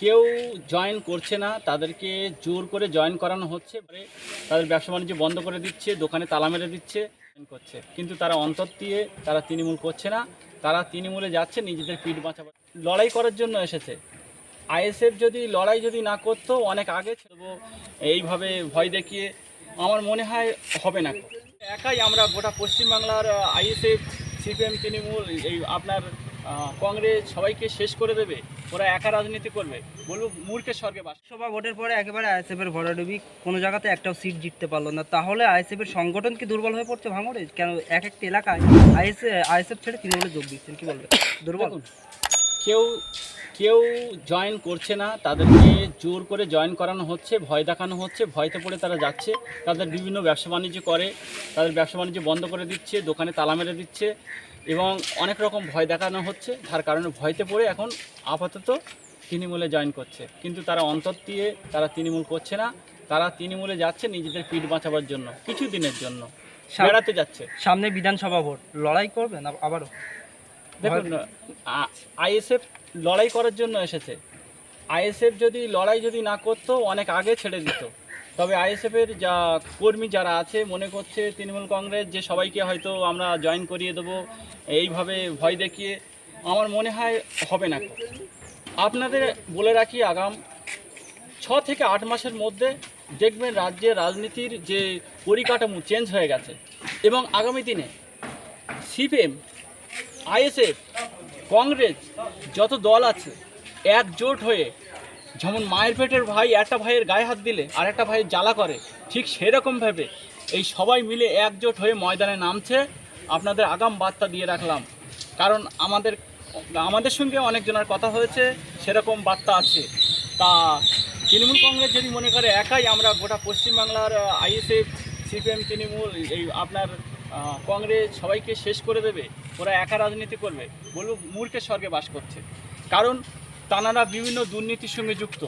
কেউ জয়েন করছে না, তাদেরকে জোর করে জয়েন করানো হচ্ছে তাদের ব্যবসা বাণিজ্য বন্ধ করে দিচ্ছে, দোকানে তালা মেরে দিচ্ছে করছে। কিন্তু তারা অন্তর দিয়ে তারা তৃণমূল করছে না, তারা তৃণমূলে যাচ্ছে, নিজেদের পিঠ বাঁচাবার লড়াই করার জন্য এসেছে। আইএসএফ যদি লড়াই যদি না করতো, অনেক আগে ছিল এইভাবে ভয় দেখিয়ে আমার মনে হয় হবে না। একাই আমরা গোটা পশ্চিমবাংলার আইএসএফ, সিপিএম, তৃণমূল, এই আপনার কংগ্রেস সবাইকে শেষ করে দেবে ওরা একা রাজনীতি করবে। বলব মূর্খের স্বর্গে বাস। লোকসভা ভোটের পরে একেবারে আইএসএফ এর ভরাডুবি কোনো জায়গাতে একটাও সিট জিততে পারল না। তাহলে আইএসএফ এর সংগঠন কি দুর্বল হয়ে পড়ছে ভাঙড়ে? কেন এক একটা এলাকায় আইএসএ আইএসএফ ছেড়ে তৃণমূলে যোগ দিচ্ছেন কি বলবে দুর্বল? কেউ কেউ জয়েন করছে না তাদেরকে জোর করে জয়েন করানো হচ্ছে ভয় দেখানো হচ্ছে ভয়তে পড়ে তারা যাচ্ছে তাদের বিভিন্ন ব্যবসা বাণিজ্য করে তাদের ব্যবসা বাণিজ্য বন্ধ করে দিচ্ছে দোকানে তালা মেরে দিচ্ছে এবং অনেক রকম ভয় দেখানো হচ্ছে যার কারণে ভয়তে পড়ে এখন আপাতত তৃণমূলে জয়েন করছে। কিন্তু তারা অন্তর দিয়ে তারা তৃণমূল করছে না তারা তৃণমূলে যাচ্ছে নিজেদের পিঠ বাঁচাবার জন্য কিছু দিনের জন্য বেড়াতে যাচ্ছে। সামনে বিধানসভা ভোট লড়াই করবেন আব- আবারও? দেখুন আইএসএফ লড়াই করার জন্য এসেছে। আইএসএফ যদি লড়াই যদি না করতো অনেক আগে ছেড়ে দিত। তবে আইএসএফের যা কর্মী যারা আছে মনে করছে তৃণমূল কংগ্রেস যে সবাইকে হয়তো আমরা জয়েন করিয়ে দেবো এইভাবে ভয় দেখিয়ে আমার মনে হয় হবে না। আপনাদের বলে রাখি আগাম ছ থেকে আট মাসের মধ্যে দেখবেন রাজ্যের রাজনীতির যে পরিকাঠামো চেঞ্জ হয়ে গেছে। এবং আগামী দিনে সিপিএম আইএসএফ, কংগ্রেস, যত দল আছে, একজোট হয়ে যেমন মায়ের পেটের ভাই একটা ভাইয়ের গায়ে হাত দিলে আর একটা ভাইয়ের জ্বালা করে, ঠিক সেরকমভাবে এই সবাই মিলে একজোট হয়ে ময়দানে নামছে। আপনাদের আগাম বার্তা দিয়ে রাখলাম। কারণ আমাদের আমাদের সঙ্গে অনেকজনের কথা হয়েছে, সেরকম বার্তা আছে। তা তৃণমূল কংগ্রেস যদি মনে করে, একাই আমরা গোটা পশ্চিমবাংলার আইএসএফ, সিপিএম, তৃণমূল, এই আপনার কংগ্রেস সবাইকে শেষ করে দেবে, ওরা একা রাজনীতি করবে, বলব মূর্খের স্বর্গে বাস করছে। কারণ তানারা বিভিন্ন দুর্নীতির সঙ্গে যুক্ত,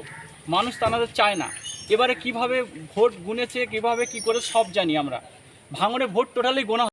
মানুষ তানাদের চায় না। এবারে কীভাবে ভোট গুনেছে, কীভাবে কি করে সব জানি আমরা। ভাঙনে ভোট টোটালি গোনা